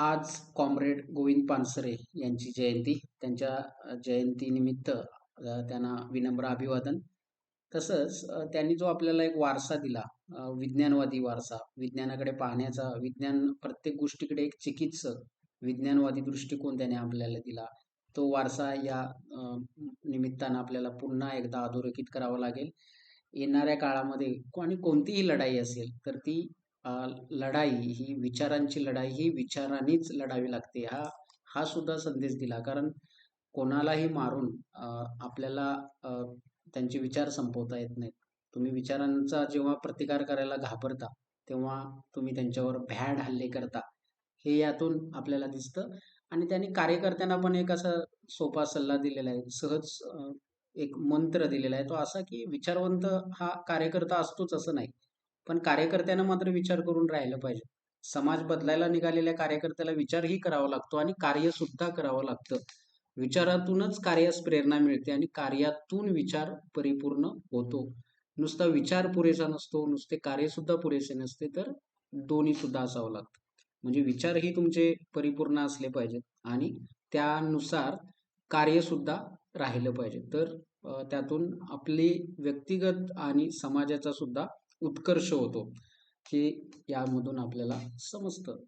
आज कॉम्रेड गोविंद पानसरे यांची जयंती. त्यांच्या जयंतीनिमित्त त्यांना विनम्र अभिवादन. तसंच त्यांनी जो आपल्याला एक वारसा दिला विज्ञानवादी वारसा विज्ञानाकडे पाहण्याचा विज्ञान प्रत्येक गोष्टीकडे एक चिकित्सक विज्ञानवादी दृष्टिकोन त्याने आपल्याला दिला. तो वारसा या निमित्तानं आपल्याला पुन्हा एकदा अधोरेखित करावा लागेल. येणाऱ्या काळामध्ये आणि कोणतीही लढाई असेल तर ती लढाई ही विचारांची लढाई ही विचारांनीच लढावी लागते. हा हा सुद्धा संदेश दिला. कारण कोणालाही मारून आपल्याला त्यांचे विचार संपवता येत नाहीत. तुम्ही विचारांचा जेव्हा प्रतिकार करायला घाबरता तेव्हा तुम्ही त्यांच्यावर भ्याड हल्ले करता. हे यातून आपल्याला दिसतं. आणि त्यांनी कार्यकर्त्यांना पण एक असा सोपा सल्ला दिलेला आहे. सहज एक मंत्र दिलेला आहे. तो असा की विचारवंत हा कार्यकर्ता असतोच असं नाही. पण कार्यकर्त्यानं मात्र विचार करून राहिलं पाहिजे. समाज बदलायला निघालेल्या कार्यकर्त्याला विचारही करावा लागतो आणि कार्य सुद्धा करावं लागतं. विचारातूनच कार्यास प्रेरणा मिळते आणि कार्यातून विचार परिपूर्ण होतो. नुसता विचार पुरेसा नसतो नुसते कार्य सुद्धा पुरेसे नसते तर दोन्ही सुद्धा असावं लागतं. म्हणजे विचारही तुमचे परिपूर्ण असले पाहिजेत आणि त्यानुसार कार्य सुद्धा राहिलं पाहिजे. तर त्यातून आपली व्यक्तिगत आणि समाजाचा सुद्धा उत्कर्ष होतो हे यामधून आपल्याला समजतं.